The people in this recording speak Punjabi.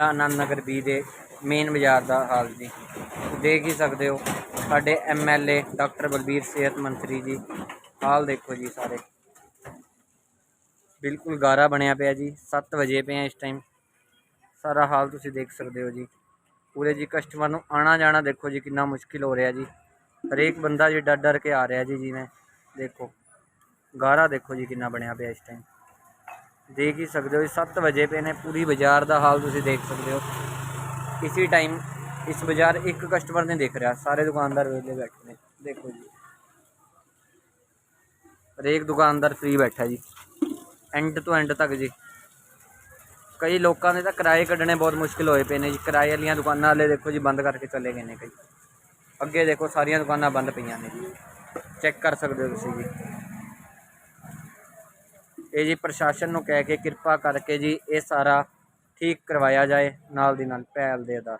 ਆਨੰਦ ਨਗਰ ਬੀ ਦੇ ਮੇਨ ਬਾਜ਼ਾਰ ਦਾ ਹਾਲ ਜੀ। ਦੇਖ ਹੀ ਸਕਦੇ ਹੋ, ਸਾਡੇ ਐਮਐਲਏ ਡਾਕਟਰ ਬਲਬੀਰ ਸਿਹਤ ਮੰਤਰੀ ਜੀ, ਹਾਲ ਦੇਖੋ ਜੀ ਸਾਰੇ। ਬਿਲਕੁਲ ਗਾਰਾ ਬਣਿਆ ਪਿਆ ਜੀ 7 ਵਜੇ ਪਏ ਇਸ ਟਾਈਮ ਸਾਰਾ ਹਾਲ ਤੁਸੀਂ ਦੇਖ ਸਕਦੇ ਹੋ ਜੀ। ਪੂਰੇ ਜੀ ਕਸਟਮਰ ਨੂੰ ਆਣਾ ਜਾਣਾ ਦੇਖੋ ਜੀ ਕਿੰਨਾ ਮੁਸ਼ਕਿਲ ਹੋ ਰਿਹਾ ਜੀ। ਹਰੇਕ ਬੰਦਾ ਜੀ ਡਰ ਡਰ ਕੇ ਆ ਰਿਹਾ ਜੀ, ਜਿਵੇਂ ਦੇਖੋ। ਗਾਰਾ ਦੇਖੋ ਜੀ ਕਿੰਨਾ ਬਣਿਆ ਪਿਆ ਇਸ ਟਾਈਮ ਦੇਖ ਹੀ ਸਕਦੇ ਹੋ ਜੀ 7 ਵਜੇ ਪਏ ਨੇ, ਪੂਰੀ ਬਾਜ਼ਾਰ ਦਾ ਹਾਲ ਤੁਸੀਂ ਦੇਖ ਸਕਦੇ ਹੋ। ਇਸੇ ਟਾਈਮ ਇਸ ਬਾਜ਼ਾਰ ਇੱਕ ਕਸਟਮਰ ਨੇ ਦੇਖ ਰਿਹਾ, ਸਾਰੇ ਦੁਕਾਨਦਾਰ ਵੇਲੇ ਬੈਠੇ ਨੇ, ਦੇਖੋ ਜੀ। ਹਰੇਕ ਦੁਕਾਨਦਾਰ ਫ੍ਰੀ ਬੈਠਾ ਜੀ ਐਂਡ ਤੋਂ ਐਂਡ ਤੱਕ ਜੀ। ਕਈ ਲੋਕਾਂ ਦੇ ਤਾਂ ਕਿਰਾਏ ਕੱਢਣੇ ਬਹੁਤ ਮੁਸ਼ਕਿਲ ਹੋਏ ਪਏ ਨੇ ਜੀ, ਕਿਰਾਏ ਵਾਲੀਆਂ ਦੁਕਾਨਾਂ ਵਾਲੇ ਦੇਖੋ ਜੀ, ਬੰਦ ਕਰਕੇ ਚਲੇ ਗਏ ਨੇ ਕਈ। ਅੱਗੇ ਦੇਖੋ, ਸਾਰੀਆਂ ਦੁਕਾਨਾਂ ਬੰਦ ਪਈਆਂ ਨੇ ਜੀ। ਚੈੱਕ ਕਰ ਸਕਦੇ ਹੋ ਤੁਸੀਂ ਜੀ। ਇਹ ਜੀ ਪ੍ਰਸ਼ਾਸਨ ਨੂੰ ਕਹਿ ਕੇ ਕਿਰਪਾ ਕਰਕੇ ਜੀ ਇਹ ਸਾਰਾ ਠੀਕ ਕਰਵਾਇਆ ਜਾਏ ਨਾਲ ਦੀ ਨਾਲ ਪਹਿਲ ਦੇ ਆਧਾਰ